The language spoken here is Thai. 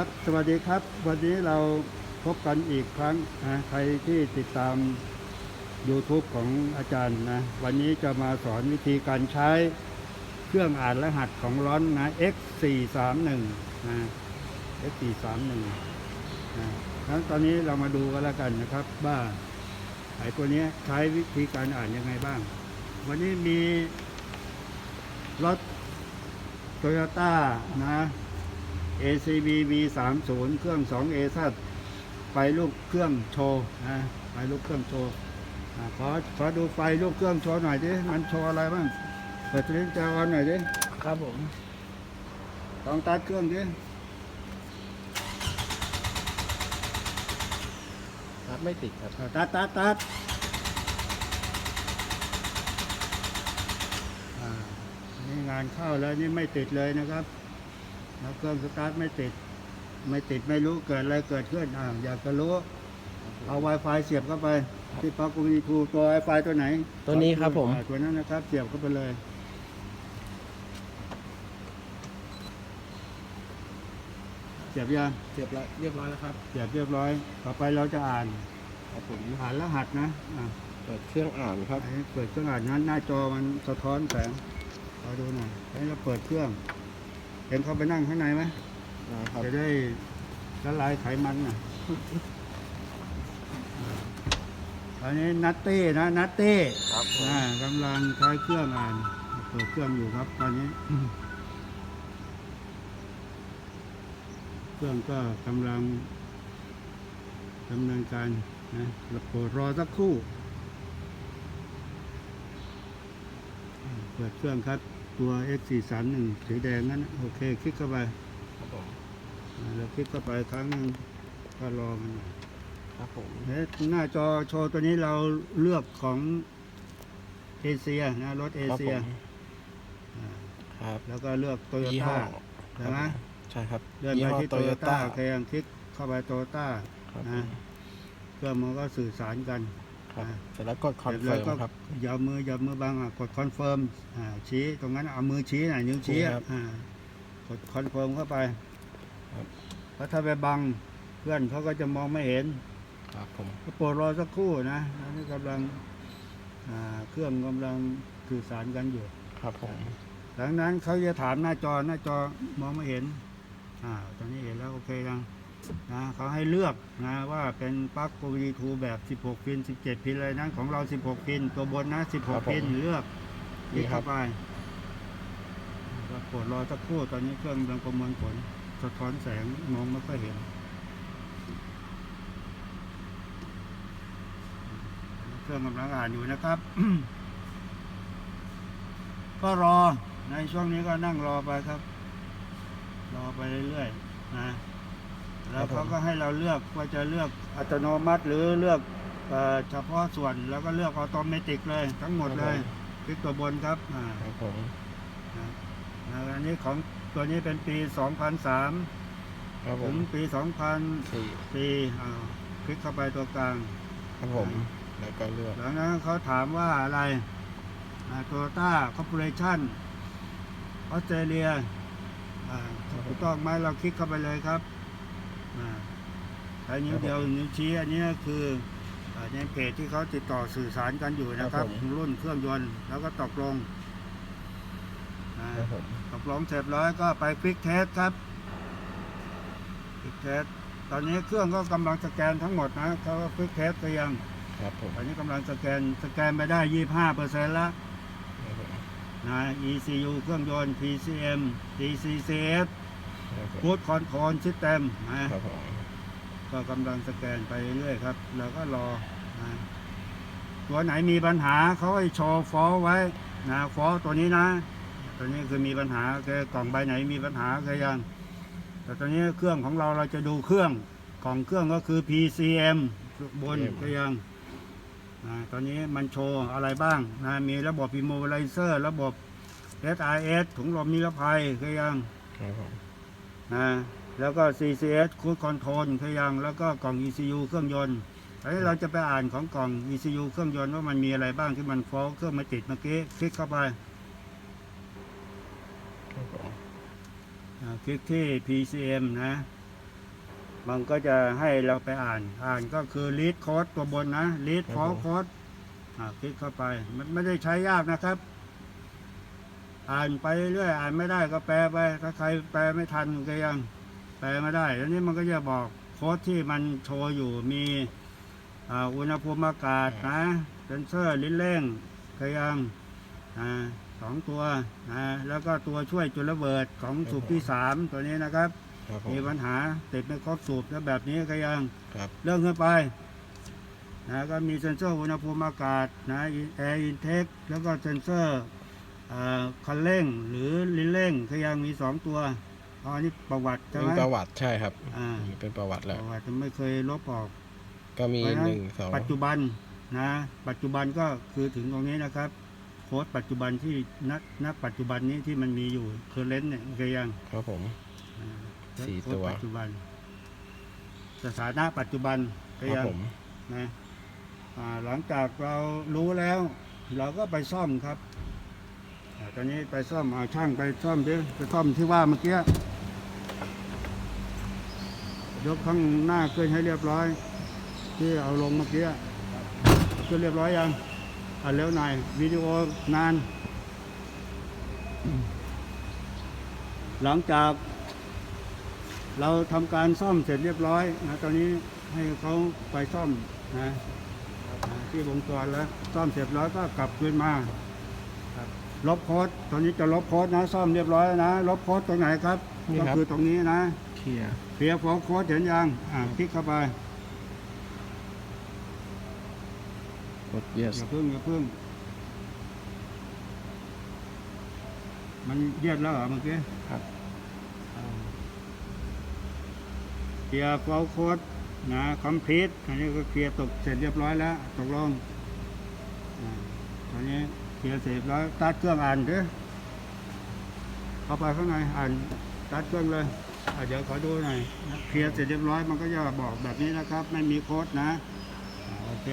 ครับสวัสดีครับ วันนี้เราพบกันอีกครั้งนะใครที่ติดตาม YouTube ของอาจารย์นะ วันนี้จะมาสอนวิธีการใช้เครื่องอ่านรหัสของร้อนนะ X431 นะ X431 นะงั้นตอนนี้เรามาดูกันแล้วกันนะครับว่าไอ้ตัวนี้ใช้วิธีการอ่านยังไงบ้าง วันนี้มีรถโตโยต้านะ ACB V30 เครื่อง 2 a ซไปลูกเครื่องโชว์นะไปลูกเครื่องโชว์อ่าขอขอดูไฟลูกเครื่องโชว์หน่อยดิมันโชว์อะไรบ้างเปิดลิ้นจออนหน่อยดิครับผมลองตัดเครื่องดิครับไม่ติดครับเอาตัดตัดตัดอ่านี่งานเข้าแล้วนี่ไม่ติดเลยนะครับ แล้วเครื่องสตาร์ทไม่ติด ไม่ติดไม่รู้เกิดอะไรเกิดขึ้นอ่าอยากจะรู้ เอา Wi-Fi เสียบเข้าไป ที่ปลั๊กอุณทูตัว Wi-Fi ตัวไหนตัวนี้ครับผม อ่าตัวนั้นนะครับ เสียบเข้าไปเลย เสียบยังเรียบร้อยเรียบร้อยแล้วครับเสียบเรียบร้อย ต่อไปเราจะอ่านครับผมอ่านรหัสนะอ่า เปิดเครื่องอ่านครับ ให้เปิดเครื่องอ่านนั้นหน้าจอมันสะท้อนแสงขอดูหน่อยให้เราเปิดเครื่อง เห็นเขาไปนั่งข้างในไหมนะครับจะได้ละลายไขมันน่ะอันนี้นัตเต้นะนัตเต้ครับผมอ่ากำลังใช้เครื่องอ่านเปิดเครื่องอยู่ครับ ตอนนี้ เครื่องก็กำลังดำเนินการนะเราโปรดรอสักครู่อ่าเปิดเครื่องครับ ตัว X431 สีแดงนั้นน่ะโอเค คลิกเข้าไปครับผมอ่าเราคลิกเข้าไปครั้งหนึงก็รอมันหน่อยครับผมเอ๊ะหน้าจอโชว์ตัวนี้เราเลือกของเอเชียนะรถเอครับเชีผยมครับแล้วก็เลือกโตโยยี่ห้ต้าอใช่ไหมใช่ครับเลื่อนไปที่โตโยต้าโอเคยังคลิกเข้าไปโตโยต้า ครับผนะมเครื่องมันก็สื่อสารกัน ครับอ่าเสร็จแล้วกดคอนสร็จเฟิแล้วร์มก็ครับอย่าเอามืออย่าเอามือบังอะกดคอนเฟิร์มอ่าชี้ตรงนั้นเอามือชี้น่ะนิ้วชี้อะครับอ่ากดคอนเฟิร์มเข้าไปครับเพราะถ้าไปบังเพื่อนเขาก็จะมองไม่เห็น ครับผมก็โปรดรอสักครู่นะแล้วนี่กำลังอ่าเครื่องกำลังสื่อสารกันอยู่ ครับผมหลังนั้นเขาจะถามหน้าจอหน้าจอมองไม่เห็นอ่าตอนนี้เห็นแล้วโอเคยัง นะเขาให้เลือกนะว่าเป็นปลั๊กโ v ดีทูแบบ 16 พิน 17 พินอะไรนั้นของเรา 16 พิน ตัวบนนะ16พินเลือกคลิกเข้าไปก็โปรดรอสักครู่ตอนนี้เครื่องกำลังประมวลผลสะท้อนแสงมองไม่ค่อยเห็น เครื่องกำลังอ่านอยู่นะครับ ก็รอในช่วงนี้ก็นั่งรอไปครับ รอไปเรื่อยๆนะ แล้วเขาก็ให้เราเลือกว่าจะเลือกอัตโนมัติหรือเลือกเอ่อเฉพาะส่วนแล้วก็เลือกออโตเมติกเลย ทั้งหมดเลยคลิกตัวบนครับอ่าครับผมนะนะอันนี้ของตัวนี้เป็นปี 2003ครับผถึมงปีสี่2004อ่าคลิกเข้าไปตัวกลาง ครับผม แล้วก็เลือกหลังนั้นเขาถามว่าอะไรโตโยต้าคอร์ปอเรชั่นออสเตรเลียถูกต้องไหมเราคลิกเข้าไปเลยครับอ่า ใช้นิ้วเดียวนิ้วชี้อันนี้คืออ่าในเพจที่เขาติดต่อสื่อสารกันอยู่นะครับ รุ่นเครื่องยนต์แล้วก็ตกลงอ่าครับผมตกลงเสร็จร้อยก็ไปคลิกเทสครับคลิกเทสตอนนี้เครื่องก็กำลังสแกนทั้งหมดนะเขาก็คลิกเทสไปยังครับผมตอนนี้กำลังสแกนสแกนไปได้25เปอร์เซ็นต์แล้วครับผมนะ ECU เครื่องยนต์ PCM DCCS ครับผม Cruise Control System นะครับผมก็กำลังสแกนไปเรื่อยๆครับ แล้วก็รอนะตัวไหนมีปัญหาเขาให้โชว์ฟอลไว้นะฟอลตัวนี้นะ ตัวนี้คือมีปัญหาคือกล่องใบไหนมีปัญหาคือยังแต่ตอนนี้เครื่องของเราเราจะดูเครื่องกล่องเครื่องก็คือ PCM บนก็ยังนะตอนนี้มันโชว์อะไรบ้างนะมีระบบ Immobilizer ระบบ SIS ถุงลมนิรภัยคือยังครับผม นะแล้วก็ CCS Cruise Control คือยังแล้วก็กล่อง ECU เครื่องยนต์ทีนี้เราจะไปอ่านของกล่อง ECU เครื่องยนต์ว่ามันมีอะไรบ้างที่มันฟ้องเครื่องไม่ติดเมื่อกี้คลิกเข้าไปครับผมอ่าคลิกที่ PCM นะ มันก็จะให้เราไปอ่าน อ่านก็คือ read code ตัวบนนะ read ครับ for ผม code อ่าคลิกเข้าไป มันไม่ได้ใช้ยากนะครับ อ่านไปเรื่อยอ่านไม่ได้ก็แปลไป ถ้าใครแปลไม่ทันก็ยัง แปลไม่ได้แล้วนี้มันก็จะบอกโค้ดที่มันโชว์อยู่มีอ่าอุณหภูมิอากาศนะเซนเซอร์ลิ้นเร่งก็ยังอ่าสองตัวนะแล้วก็ตัวช่วยจุลระเบิดของสูบที่สามตัวนี้นะครับครับผมมีปัญหาติดไม่ครบสูบแล้วแบบนี้ก็ยังครับเรื่องขึ้นไปนะก็มีเซ็นเซอร์อุณหภูมิอากาศนะแอร์อินเทคแล้วก็เซ็นเซอร์อ่า คันเร่งหรือลิ้นเร่งก็ยังมีสองตัวอ๋ออันนี้ประวัติใช่เป็ไหมนประวัติใช่ครับอ่ามีเป็นประวัติปแล้วระวัติไม่เคยลบออก ก็มีเพราะฉะนั้นหนึ่งสองปัจจุบันนะ ปัจจุบันก็คือถึงตรงนี้นะครับ โค้ดปัจจุบันที่ณณปัจจุบันนี้ที่มันมีอยู่คือเลนเนี่ยก็ยังครับผมอ่าสี่โค้ดตัวปัจจุบัน สถานะปัจจุบันก็ครับยังผมนะอ่าหลังจากเรารู้แล้ว เราก็ไปซ่อมครับอา ตอนนี้ไปซ่อมเอาช่างไปซ่อมดิไปซ่อมที่ว่าเมื่อกี้ยกข้างหน้าขึ้นให้เรียบร้อย ที่เอาลงเมื่อกี้ขึ้นเรียบร้อยยังอะเร็วหน่อยวิดีโอนาน หลังจาก เราทำการซ่อมเสร็จเรียบร้อยนะตอนนี้ให้เขาไปซ่อมนะที่วงจรแล้ว ซ่อมเสร็จแล้วก็กลับคืนมา ลบโค้ดตอนนี้จะลบโค้ดนะ ซ่อมเรียบร้อยแล้วนะ ลบโค้ดตรงไหนครับ นี่ก็ครับ คือตรงนี้นะเคลียร์เคลียร์โค้ดเห็นยังอ่าคลิกเข้าไป กด yes อย่าพึ่งอย่าพึ่ง มันเยียดแล้วเหรอเมื่อกี้ครับเคลียร์โค้ดโค้ดนะคอมพลีทอันนี้ก็เคลียร์ตกเสร็จเรียบร้อยแล้ว ตกลงอ่าตอนนี้ เพียเสพแล้วตัดเครื่องอ่านดิเข้าไปข้างในอ่านตัดเครื่องเลยอะเดี๋ยวขอดูหน่อยเคลียร์เสร็จเรียบร้อยมันก็จะบอกแบบนี้นะครับ ไม่มีโค้ดนะโอเค